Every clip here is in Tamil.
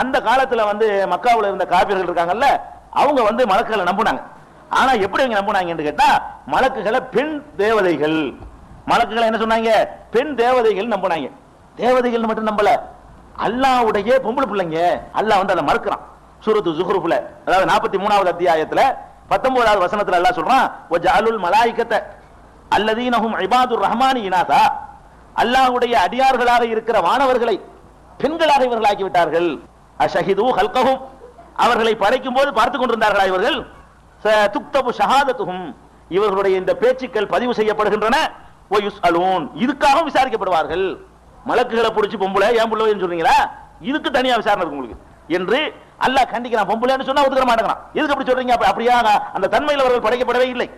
அந்த காலத்துல வந்து மக்காவில் இருந்த காபியர்கள் இருக்காங்கல்ல அவங்க வந்து மலக்குகளை நம்பினாங்க. ஆனா எப்படி அவங்க நம்பினாங்கன்னு கேட்டா மலக்குகளை பெண் தேவதைகள். மலக்குகளை என்ன சொன்னாங்க? பெண் தேவதைகள் நம்பினாங்க. தேவதைகள் மட்டும் நம்பல. அல்லாவுடைய பொம்பளை பிள்ளைங்க அல்லா வந்து அதை மறுக்கிறான். சூரத்து ஜுஹ்ருஃப்ல அதாவது நாற்பத்தி மூணாவது அத்தியாயத்துல பத்தொன்பதாவது வசனத்துல அல்லாஹ் சொல்றான் வஜஅலுல் மலாய்க்கத்தை அல்லதீனஹும் இபாதுர் ரஹ்மானி இனாதா அல்லாஹ்வுடைய அடியார்களாக இருக்கிற வானவர்களை பெண்களாக இவர்கள் ஆக்கி விட்டார்கள் அஷஹிது ஹல்கஹும். அவர்களை படைக்கும் போது பார்த்து கொண்டிருந்தார்களா இவர்கள்? துக்தபு ஷஹாதத்துகும் இவர்களுடைய இந்த பேச்சுக்கள் பதிவு செய்யப்படுகின்றன. ஒயுஸ் அலூன் இதுக்காகவும் விசாரிக்கப்படுவார்கள். மலக்குகளை பிடிச்சி பொம்பளை ஏன் பிள்ளைன்னு சொல்றீங்களா இதுக்கு தனியா விசாரணை இருக்கு உங்களுக்கு. என்று அல்லாஹ் கண்டிக்கிறான் பொம்பளைன்னு சொன்னா ஒதுக்க மாட்டேங்கிறான். எதுக்கு அப்படி சொல்றீங்க? அப்ப அப்படியா? அந்த தன்மையில் அவர்கள் படைக்கப்படவே இல்லை.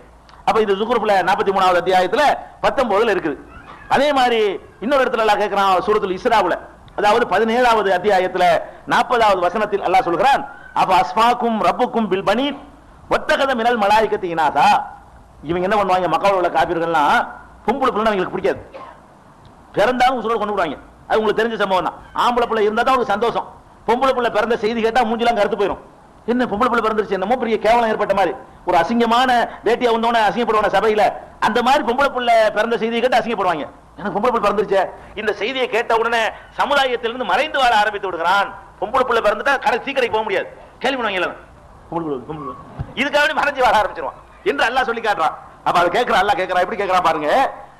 அப்ப இது ஜுகுருப்ல நாற்பத்தி மூணாவது அத்தியாயத்துல பத்தொன்பதுல இருக்குது. அதே மாதிரி இன்னொரு இடத்துல எல்லாம் கேட்கிறான் சூரத்துல் இஸ்ராவுல. அதாவது பதினேழாவது அத்தியாயத்துல நாற்பதாவது வசனத்தில் அல்லாஹ் சொல்கிறான் அப்ப அஸ்மாக்கும் ரப்புக்கும் பில் பனீன் ஒத்தகத மினல் மலாய்க்கத்து இனாசா இவங்க என்ன பண்ணுவாங்க மக்கள் உள்ள காப்பீர்கள்லாம் பொம்பளை பிள்ளை அவங்களுக்கு பிடிக்காது. பிறந்தாலும் உசுரோட கொண்டு விடுவாங்க அது உங்களுக்கு தெரிஞ்ச சம்பவம் தான். ஆம்பளை பிள்ளை இருந்தால் தான் அவங்களுக்கு சந்தோஷம். பொம்பளை பிள்ளை பிறந்த செய்தி கேட்டா மூஞ்சிலாம் கருத்து போயிடும் என்ன பொம்பளை பிள்ளை பிறந்துருச்சு என்னமோ பெரிய கேவலம் ஏற்பட்ட மாதிரி. ஒரு அசிங்கமான வேட்டியா வந்தோன்னே அசிங்கப்படுவான சபையில. அந்த மாதிரி பொம்பளை பிள்ளை பிறந்த செய்தியை கேட்டு அசிங்கப்படுவாங்க. எனக்கு பொம்பளை பிள்ளை பிறந்துருச்சே இந்த செய்தியை கேட்ட உடனே சமுதாயத்திலிருந்து மறைந்து வாழ ஆரம்பித்து விடுகிறான். பொம்பளை பிள்ளை பிறந்துட்டா கடை சீக்கிரம் போக முடியாது. கேள்வி பண்ணுவாங்க. இதுக்காக மறைஞ்சு வாழ ஆரம்பிச்சிருவான். என்று அல்லாஹ் சொல்லி காட்டுறான். அப்ப அது கேட்கற அல்லாஹ் கேட்கறான் எப்படி கேட்கறான் பாருங்க.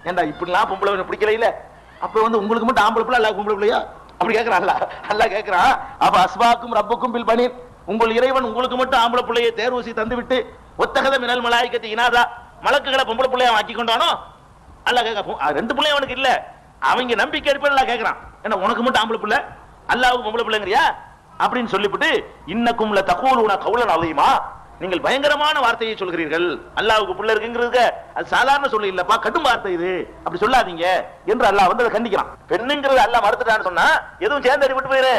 ஏன்டா இப்படிலாம் பொம்பளை பிடிக்கல இல்ல. அப்ப வந்து உங்களுக்கு மட்டும் ஆம்பளை பிள்ளை அல்லாஹ் பொம்பளை பிள்ளையா? அப்படி கேட்கறான் அல்லாஹ். அல்லாஹ் கேட்கறான் அப்ப அஸ்வாக்கும் ரப்புக்கும் பில் பனீர். உங்கள் இறைவன் உங்களுக்கு மட்டும் ஆம்பளை பிள்ளையை தேர்வசி தந்து விட்டு ஒத்தகத மினல் மலாய்க்கத்து இனாதா. மலக்குகளை பொம்பளை பிள்ளையா ஆக்கி கொண்டானோ? அல்லாஹ் கேட்க போ ரெண்டு பிள்ளையும் அவனுக்கு இல்ல. அவங்க நம்பிக்கை எடுப்பேன் அல்லாஹ் கேட்கறான். என்ன உனக்கு மட்டும் ஆம்பளை பிள்ளை? அல்லாவுக்கு பொம்பளை பிள்ளைங்கறியா? அப்படின்னு சொல்லிவிட்டு இன்னக்கும் தகவல் தகூலுன கவுலன் அலையுமா நீங்கள் பயங்கரமான வார்த்தையை சொல்கிறீர்கள். அல்லாவுக்கு பிள்ளை இருக்குங்கிறது அது சாதாரண சொல்லி இல்லப்பா கடும் வார்த்தை இது. அப்படி சொல்லாதீங்க என்று அல்லாஹ் வந்து அதை கண்டிக்கிறான். பெண்ணுங்கிறது அல்லாஹ் மறுத்துட்டான்னு சொன்னா எதுவும் சேர்ந்து அடிபட்டு போயிரு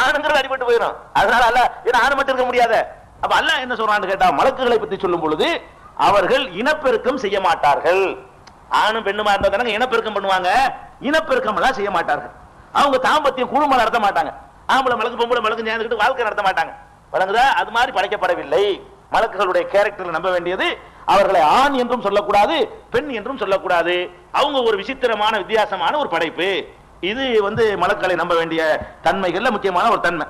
ஆணுங்கிறது அடிபட்டு போயிடும் அதனால அல்ல ஏன்னா ஆணு மட்டும் இருக்க முடியாத. அப்ப அல்லாஹ் என்ன சொல்றான்னு கேட்டா மலக்குகளை பத்தி சொல்லும் பொழுது அவர்கள் இனப்பெருக்கம் செய்ய மாட்டார்கள். ஆணும் பெண்ணுமா இருந்தா தானே இனப்பெருக்கம் பண்ணுவாங்க. இனப்பெருக்கம் எல்லாம் செய்ய மாட்டார்கள். அவங்க தாம்பத்தியம் குடும்பம் நடத்த மாட்டாங்க. ஆம்பளை மலக்கு பொம்பளை மலக்கு சேர்ந்துக்கிட்டு வாழ்க்கை நடத்த மாட்டாங்க. வழங்குதா அது மாதிரி படைக்கப்படவில்லை. மலக்குகளுடைய கேரக்டர் நம்ப வேண்டியது அவர்களை ஆண் என்றும் சொல்லக்கூடாது பெண் என்றும் சொல்லக்கூடாது. அவங்க ஒரு விசித்திரமான வித்தியாசமான ஒரு படைப்பு. இது வந்து மலக்களை நம்ப வேண்டிய தன்மைகள்ல முக்கியமான ஒரு தன்மை.